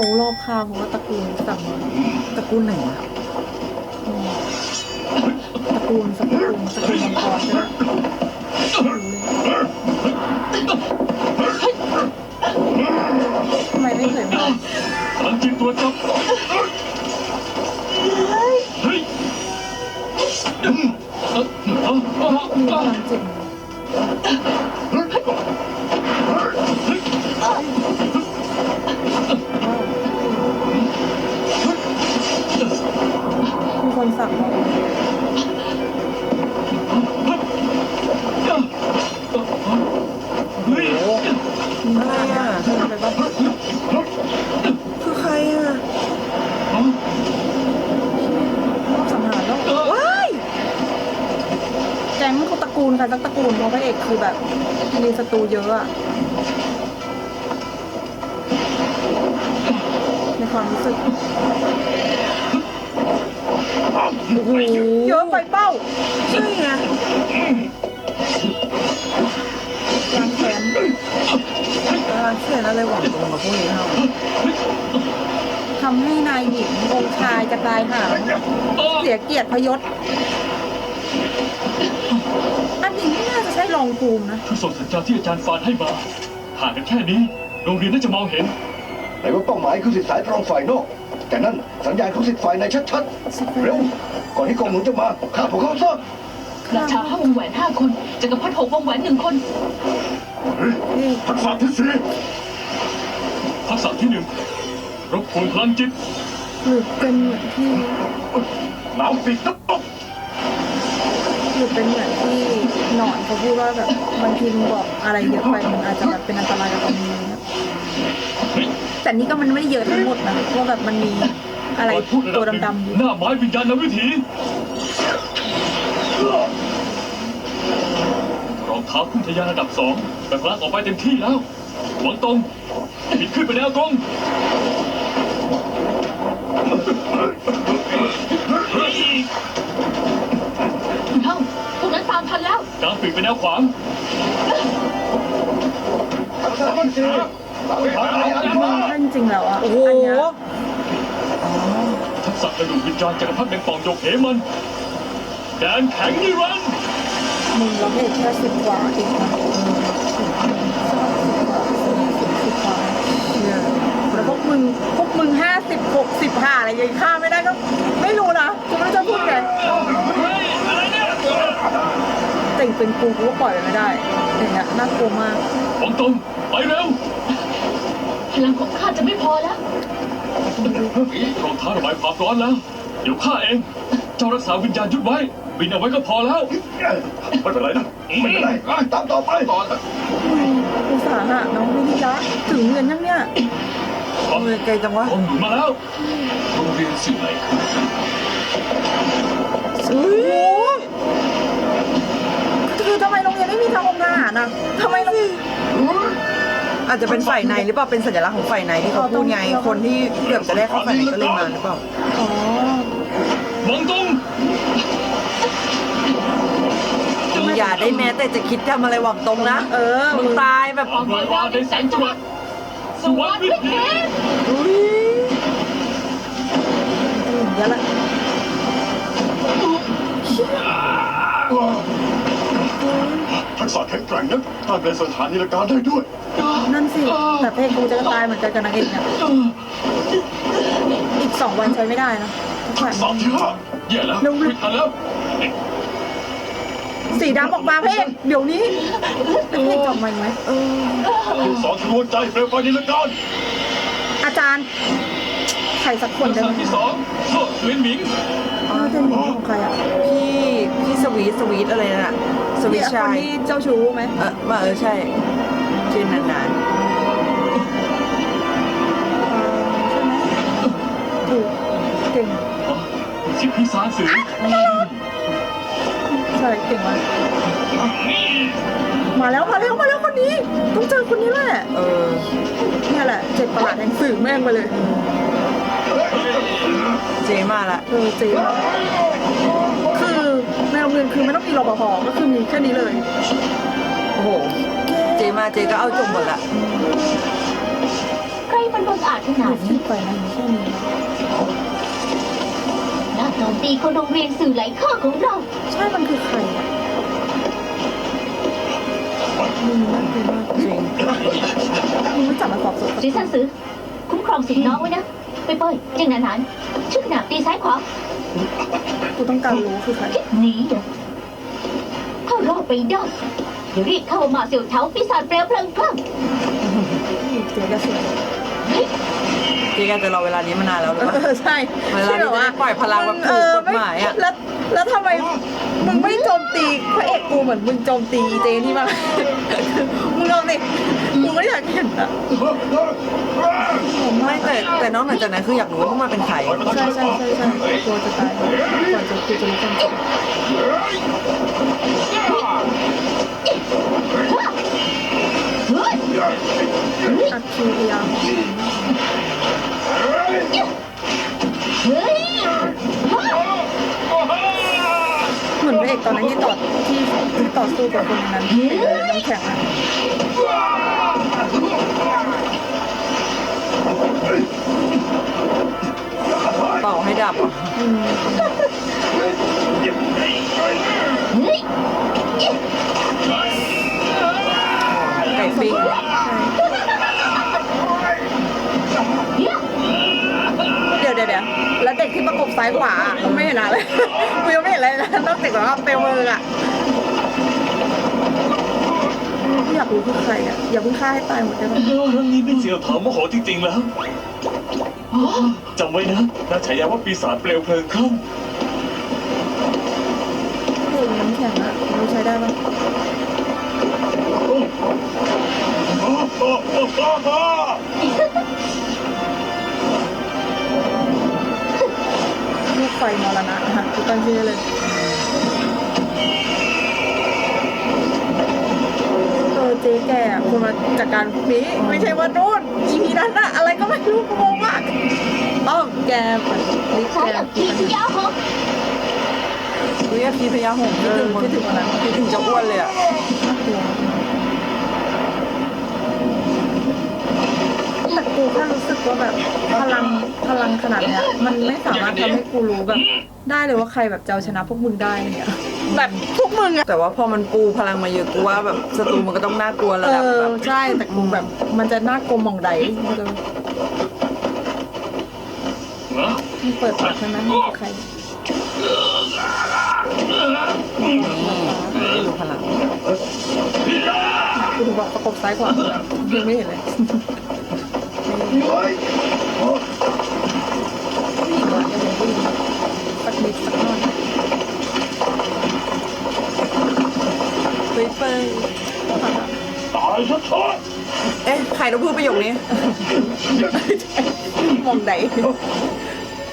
เขารอบข้างเพราะว่าตระกูลสั่งตระกูลไหนอะตระกูลสักตระกูลตระกูลมังกรใช่ไหมทำไมไม่เคยมาพลังจิตตัวจับเฮ้ยเอ่อเอ่อเอ่อเอ่อมีพลังจิต ฝั่งมาเฮ้ยมีพลังอะเธอไปบ้าคือใครอะรอบสังหารแล้วว้ายแกงเขาตระกูลใครสักตระกูลเพราะพระเอกคือแบบมีศัตรูเยอะอะในความรู้สึก เยอะไปเป้าใช่ไงล้างแขนกำลังเขียนอะไรหวังตรงกับพวกนี้เท่าทำให้นายหญิงองค์ชายจะตายหางเสียเกียรติพยศ อันนี้ไม่น่าจะใช่รองภูมินะคือส่งสัญญาณที่อาจารย์ฟานให้มาห่างกันแค่นี้ โรงเรียนน่าจะมองเห็น ไหนว่าเป้าหมายคือสิทธิสายตรองฝ่ายนอก แต่นั่นสัญญาณของสิทธิฝ่ายในชัดๆ เร็ว ก่อนที่กองหนุนจะมาฆ่าพวกเขาซะราชาห้าวงแหวนห้าคนจักรพรรดิหกวงแหวนหนึ่งคนทักษะที่สี่ทักษะที่หนึ่งรบกวนพลังจิตหรือเป็นเหมือนที่น้ำปีกนับตบหรือเป็นเหมือนที่หนอนเขาพูดว่าแบบบางทีมึงบอกอะไรเยอะไปมันอาจจะแบบเป็นอันตรายกับตัวมึงนะ แต่นี่ก็มันไม่ได้เยอะทั้งหมดนะว่าแบบมันมีอะไรก่อนพูดระตัวดับหนึ่งดำๆอยู่หน้าไม้วิญญาณวิถีรองเท้าพุ่งทะยานระดับสองแต่พลังออกไปเต็มที่แล้วหวังตรงบิดขึ้นไปแนวตรงเฮ้ยคุณเท่าพวกนั้นตามทันแล้วกลางปีกไปแนวขวางทักษะที่สี่สาวขาไหนอันมึมางท่านจริงแล้วอะโอ้โหอันเนี้ยทักษะกระดูกวิญญาณจักรพรรดิแมงป่องโยกเหมัน แดนแข็งนิรันดร์มึงเราเพจแค่สิบกว่าเองนะสิบกว่าสิบกว่าเนี่ยแล้วพวกมึงพวกมึงห้าสิบหกสิบห้าอะไรยังฆ่าไม่ได้ก็ไม่รู้นะกูไม่รู้จะพูดไงเฮ้ยอะไรเนี่ยแต่งเป็นกูกูก็ปล่อยมันไม่ได้อย่างเงี้ยน่ากลัวมาก หวังตรงไปเร็ว พลังของข้าจะไม่พอแล้ว รองเท้าระบายความร้อนแล้ว เดี๋ยวข้าเอง เจ้ารักษาวิญญาณยุดไว้ บินเอาไว้ก็พอแล้ว ไม่เป็นไรนะ ไม่เป็นไรตามต่อไปต่ออุตส่าห์หาน้องวิริยะถึงเงินยังเนี่ยเมื่อไกลจังวะกองหนุนมาแล้วโรงเรียนสิ่งไหนคือโอ้โหคือทำไมโรงเรียนไม่มีทางองค์ทหารอะทำไมโรง อาจจะเป็นฝ่ายในหรือเปล่าเป็นสัญลักษณ์ของฝ่ายในที่เขาพูดไงคนที่เกือบจะได้เข้าฝ่ายในก็เลยมาหรือเปล่าอ๋อหวังตรงอย่าได้แม้แต่จะคิดทำอะไรหวังตรงนะ เออมึงตายแบบความร้อนวาในแสงจังหวัดสวัสดีอุ๊ยอย่างเงี้ยแหละ ทักษะแข็งแกร่งนะต้านเป็นสถานนิรการได้ด้วยนั่นสิ แต่เพลงกูจะตายเหมือนกันกับนางเอกเนี่ยอีกสองวันใช้ไม่ได้นะทุกแผ่นสามที่ห้าแย่แล้วไม่ทันแล้วสีดำออกมาเพลงเดี๋ยวนี้เป็นเพลงจบมาอีกไหมเออลูกสองทะลวงใจเปลวไฟนิรการอาจารย์ใครสักคนทักได้ษะไหมที่สองโทษเวียนหมิงอ๋อเป็นหมอของใครอะพี่พี่สวีทสวีทอะไรน่ะ สวีทคชานยที่เจ้าชู้ไหมเออมาเออใช่ชื่อนานอ่าใช่ไหมถูกเก่งสิบพิสารสื่อใช่เก่งมากมาแล้วมาแล้วมาแล้วคนนี้ ต้องเจอคนนี้แหละๆเออเนี่ยแหละเจ็ดประหลาดแห่งสื่อแม่งไปเลยเจมาละเออเจ๊คือในโรงเรียนคือไม่ต้องมีรปภก็คือมีแค่นี้เลย โอ้โห เจมาเจก็เอาจบหมดละใครมันบังอาจขนาดที่นี้ฝ่ายในแค่นี้นะนักโจมตีคนโรงเรียนสื่อไหลข้อของเรา ใช่มันคือใครอะมึงน่ากลัวมากจริงมึงไม่จับมาสอบสวนจีซันซื้อคุ้มครองสิทธิ์น้องไว้นะ ไปเป้ยเจ้าหนานหนานชื่อขนาดตีซ้ายขวากูต้องการรู้คือใครคิดหนีเหรอถ้ารอดไปได้เดี๋ยวรีบเข้ามาเสี่ยวเท้าปีศาจเปลวเพลิงคลั่งเจ๊กระสวยเจ๊แกจะรอเวลานี้มานานแล้วหรือเปล่าเออใช่เวลาที่จะได้ปล่อยพลังแบบถูกกฎหมายอะแล้วแล้วทำไมมึงไม่โจมตีพระ เอกกูเหมือนมึงโจมตีเจนี่บ้างมึงลองดิกูไม่อยากเห็นอะไม่แต่แต่นอกเหนือจากนั้นคืออยากรู้ว่าพวกมันเป็นใครใช่ใช่ใช่ใช่กลัวจะตายก่อนจะกูจะรู้ความจริงอัดคิวพยายามเฮ้ยเหมือนพระเอกตอนนั้นที่ต่อที่ ที่ต่อสู้กับคนนั้นที่เป็นน้ำแข็งอะเป่าให้ดับอะอืมเฮ้ยไก่ปิ้งเดี๋ยวเดี๋ยวเดี๋ยวแล้วเด็กที่ประกบซ้ายขวาอะกูไม่เห็นอะไรกูยังไม่เห็นอะไรเลยนะนอกจากแบบว่าเปลวมืออะ อยากรู้คือใครอะอย่าเพิ่งฆ่าให้ตายหมดได้ไหมเรื่องนี้เป็นเสี่ยวเถาโมโหจริง ๆ แล้วจำไว้นะนาฉายาว่าปีศาจเปลวเพลิงคลั่งเพลงน้ำแข็งอะเราใช้ได้ปะลูกไฟมรณะฮะกูตั้งชื่อเลย ออเจ๊แกอะควรมาจัดการพวกนี้ ไม่ใช่ว่านู่นอีพีนั้นอะอะไรก็ไม่รู้กูงงมากอ้อมแกแบบลิใช้แกอักขีพยาหกเรียกพีพยาหงส์คิดถึงคิดถึงวันนั้นคิดถึงจะอ้วนเลยอะน่ากลัวแต่กูแค่รู้สึกว่าแบบพลังพลังขนาดเนี้ย มันไม่สามารถทำให้กูรู้แบบ ได้เลยว่าใครแบบจะเอาชนะพวกมึงได้อะไรเงี้ย แบบพวกมึงอะแต่ว่าพอมันปูพลังมาเยอะกูว่าแบบศัตรูมันก็ต้องน่ากลัวระเอดับอแบบใช่แต่กูแบบ มันจะน่ากลัวมองใดมันจะนะไม่เปิดปากใช่ไหมไม่มีใครไม่รู้พลังกูถูกบอกประกบซ้ายขวายังไม่เห็นเลยผู้หญิงอะยังเป็นผู้หญิงสักนิดสักหน่อย เฮ้ยเปิ้ล ตายชัด เอ๊ะใครต้องพูดประโยคนี้มองใด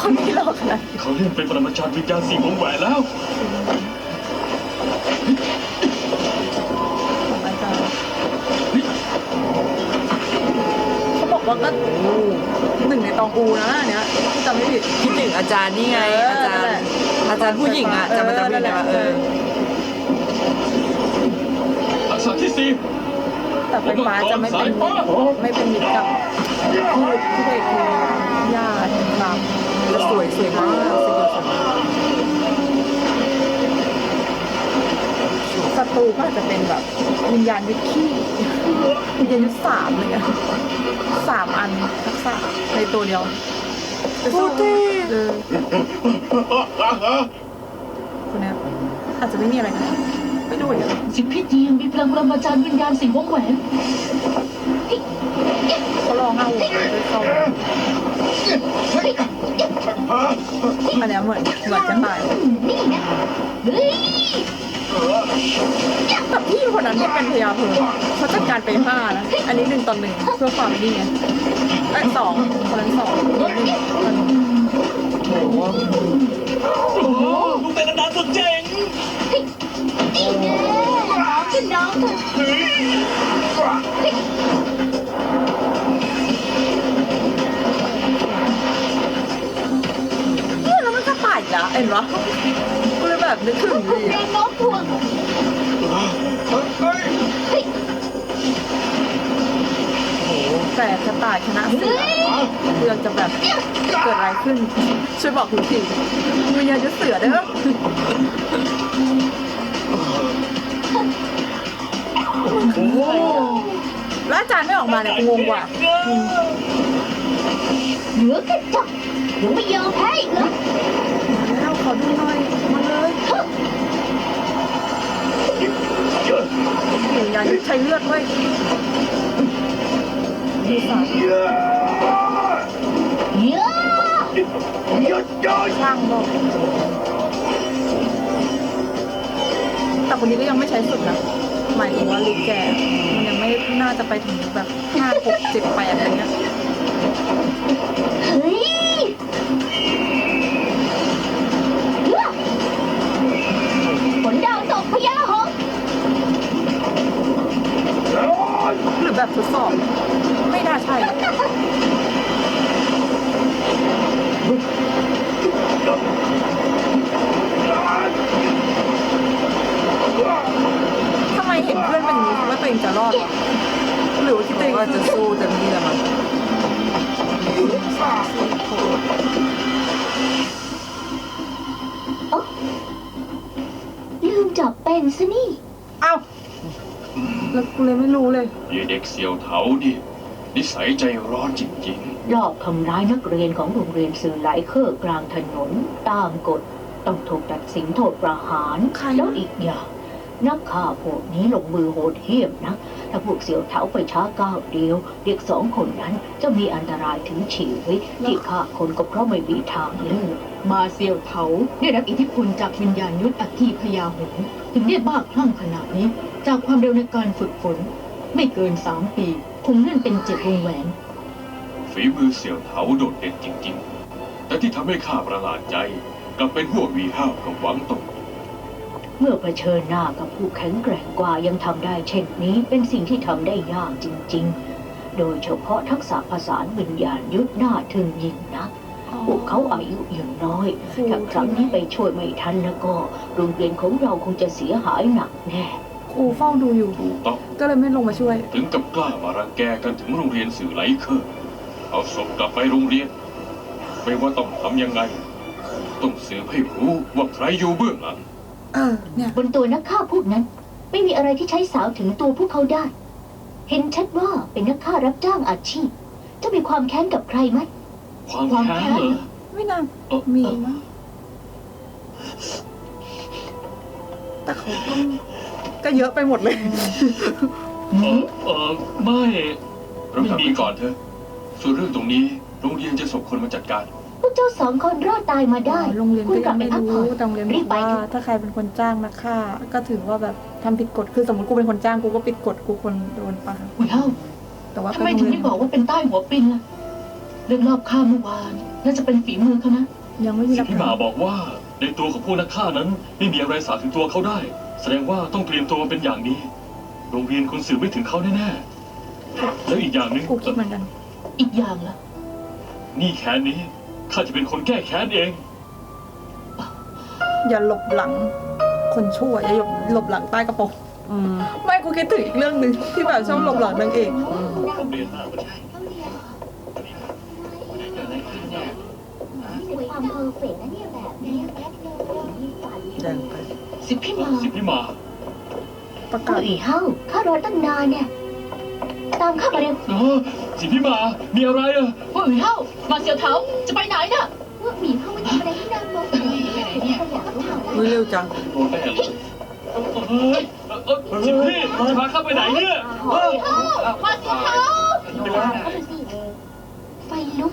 คนที่รอขนาดๆเขาเล่นเป็นปรมาจารย์วิญญาณสี่วงแหวนแล้วของอาจารย์เขาบอกว่าก็หนึ่งในตองอูนะอันเนี้ยที่จำไม่ผิดคิดถึงอาจารย์นี่ไงเอออาจารนั่นแหย์ละอาจารย์ผู้หญิงอะจำมาจำไม่ได้ว่าเออทักษะที่สี่ แต่ไฟฟ้าจะไม่เป็นไม่เป็นมิตรกับพืชที่เด็กคือหญ้าแห่งความจะสวยสวยมากสวยสวยมากศัตรูก็อาจจะเป็นแบบวิญญาณยุทธขี้วิญญาณยุทธสามเลยอะสามอันทักษะในตัวเดียวจะสู้เออคนเนี้ยอาจจะไม่มีอะไรนะ ไม่รู้เหมือนกันสิทธิพิธียงมีพลังประมาจารย์วิญญาณสี่วงแหวนเขาลองห้าหัวเลยเขาอันเนี้ยเหมือนเหมือนจะตายแต่พี่คนนั้นที่เป็นพยาเพลิงเขาจัดการไปห้านะ อันนี้หนึ่งต่อหนึ่งเพื่อความนี่ไงไอ้ยสองคนนั้นสองคนนี้หนึ่งเป็นอาจารย์สุดเจ๋ น้องขึ้นน้องเถอะเนี่ยแล้วมันก็ตายอีกแล้วเห็นปะก็เลยแบบนึกถึงดีแรอะงโน้มถ่วงแต่กระต่ายชนะเสือเรื่องจะแบบเกิดอะไรขึ้น ช่วยบอกคุณทีวิญญาณยุทธเสือเด้อ แล้วอาจารย์ไม่ออกมาเนี่ยกูงงกว่าเหลือแค่จับยังไม่ยอมแพ้อีกเหรอแล้วขอดูหน่อยมาเลยวิญญาณยุทธใช้เลือดเว้ยดูสารเยอะช่างบอกแต่คนนี้ก็ยังไม่ใช้สุดนะ หมายถึงว่าลิกแก่ มันยังไม่น่าจะไปถึงแบบห้าหกเจ็ดแปดอะไรเงี้ยเฮ้ยฝนดาวตกพญาหงส์หรือแบบทดสอบ ไม่น่าใช่ เนเพื่อนเป็นอย่างนี้คิดว่าตัวเองจะรอดวะหรือว่าคิดเพตัวเองราะว่าจะสู้เต็มที่แล้วมั้งลืมจับเป็นซะนี่ เอ้าแล้วกูเลยไม่รู้เลยยายเด็กเสี่ยวเถาดินิสัยใจร้อนจริงรอบทำร้ายนักเรียนของโรงเรียนสื่อไหลเคอร์กลางถนน ตามกฎ ต้องถูกตัดสินโทษประหาร ใคร แล้วอีกอย่าง นักฆ่าพวกนี้ลงมือโหดเหี้ยมนะ ถ้าพวกเสี่ยวเถาไปช้าก้าวเดียว เด็กสองคนนั้นจะมีอันตรายถึงชีวิตที่ฆ่าคนก็เพราะไม่มีทางเลือกมาเซียวเถาได้รับอิทธิพลจากวิญญาณยุทธอัคคีพยาหงส์ถึงได้บ้าคลั่งขนาดนี้ จากความเร็วในการฝึกฝน ไม่เกินสามปีคงเลื่อนเป็นเจ็ดวงแหวนๆฝีมือเสี่ยวเถาโดดเด่นจริง ๆ แต่ที่ทำให้ข้าประหลาดใจกลับเป็นพวกวีห้าวกับหวังตง เมื่อเผชิญหน้ากับผู้แข็งแกร่งกว่ายังทำได้เช่นนี้เป็นสิ่งที่ทำได้ยากจริง ๆ โดยเฉพาะทักษะภาษานวิญญาณยุทธน่าทึ่งยิ่งนะพวกเขาอายุยังน้อยถ้าครั้งนี้ไปช่วยไม่ทันแล้วก็โรงเรียนของเราคงจะเสียหายหนักแน่ครูเฝ้าดูอยู่ ถูกต้องก็เลยไม่ลงมาช่วย ถึงกับกล้ามารังแกกันถึงโรงเรียนสื่อไหลเคอร์เอาศพกลับไปโรงเรียน ไม่ว่าต้องทำยังไง ต้องสืบให้รู้ว่าใครอยู่เบื้องหลังเออ เนี่ยบนตัวนักฆ่าพวกนั้น ไม่มีอะไรที่ใช้สาวถึงตัวพวกเขาได้ เห็นชัดว่าเป็นนักฆ่ารับจ้างอาชีพจะมีความแค้นกับใครไหม ความความแค้นแค้นเหรอ ไม่น่าเอ่อมีเอ่อมั้งแต่เขาก็ก็เยอะไปหมดเลย เออเออไม่ เรากลับไปก่อนเถอะ ส่วนเรื่องตรงนี้ โรงเรียนจะส่งคนมาจัดการพ วกเจ้าสองคนรอดตายมาได้โรงเรียนคุก็ณกยัลับงไปไม่พักผ่รู้อนแต่โรงเรียนบรีอบกไปว่าเถอะถ้าใครเป็นคนจ้างนักฆ่าก็ถือว่าแบบทำผิดกฎคือสมมติกูเป็นคนจ้างกูก็ผิดกฎกูคนโดนปะอุ้ยเฮ้าแต่ว่าทำไมถึงไม่บอกว่าเป็นใต้หัวปินล่ะเรื่องรอบฆ่าเมื่อวานน่าจะเป็นฝีมือเขานะ ยังไม่มีสิหลัทกธิฐามานบอกว่าในตัวของพวกนักฆ่านั้นไม่มีอะไรสาบถึงตัวเขาได้ แสดงว่าต้องเตรียมตัวเป็นอย่างดี โรงเรียนคนสื่อไม่ถึงเขาแน่ๆแล้วอีกอย่างหนึ่งกูคิดเหมือนกัน อีกอย่างล่ะ นี่แค้นนี้ ข้าจะเป็นคนแก้แค้นเอง อย่าหลบหลัง คนชั่วอย่าหลบหลบหลังใต้กระโปรงอืมไม่กูคิดถึงอีกเรื่องหนึ่งที่แบบชอบหลบหลังนางเอกเรียนหน้าไม่ใช่ความเพอร์เฟกต์นะเนี่ยแบบนี้มีฝันแดงไปสิพี่มาสิทธิมาประก็กาศอีเฮ้าข้ารอตั้งนานเนี่ย ตามข้ามาเร็วเออสิทธิมา มีอะไรอะอุ้ยเฮ้ามาเซียวเถาจะไปไหนน่ะพวกหมีเข้ามาทำอะไรที่นั่นบ้างอยากรู้เหรออุ้ยเร็วจังโดนแน่เลยเฮ้ยเออเออสิทธิจะพาข้าไปไหนเนี่ยเออมาเซียวเถาไฟลุก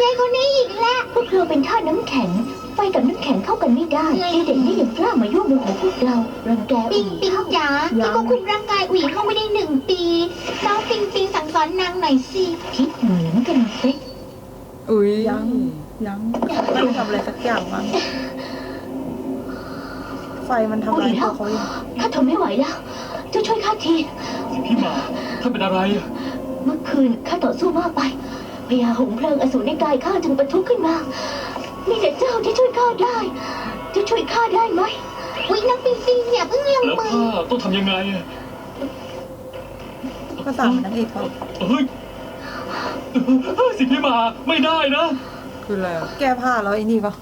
ยายคนนี้อีกแล้วพวกเราเป็นท่าตุน้ำแข็ง ไฟกับน้ำแข็งเข้ากันไม่ได้เด็กๆนี่ยังกล้ามายุ่งในหัวพวกเรารังแกปิอีงปิงจ๋าที่ก็คุมร่างกายอุ๋ยเข้าไม่ได้หนึ่งปีน้องปิงปิงสั่งสอนนางหน่อยสิคิดเหมือนกันเป๊ะอุ้ยยังยังไม่ได้ทำอะไรสักอย่างมั้งไฟมันทำลายตัวเขาอยู่ข้าทนไม่ไหวแล้วเจ้าช่วยข้าทีสิทธิมาข้าเป็นอะไรอะเมื่อคืนข้าต่อสู้มากไปพญาหงส์เพลิงอสูรในกายข้าจึงปะทุขึ้นมา มีแต่เจ้าที่ช่วยข้าได้ จะช่วยข้าได้ไหมอุ๋ยน้องปิงปิงอย่าเพิ่งลงแล้วมือข้าต้องทำยังไงอะภาษามันนางเอกเขาเฮ้ยสิพี่มาไม่ได้นะ คืออะไรอะแก้ผ้าแล้วไอ้นี่ปะ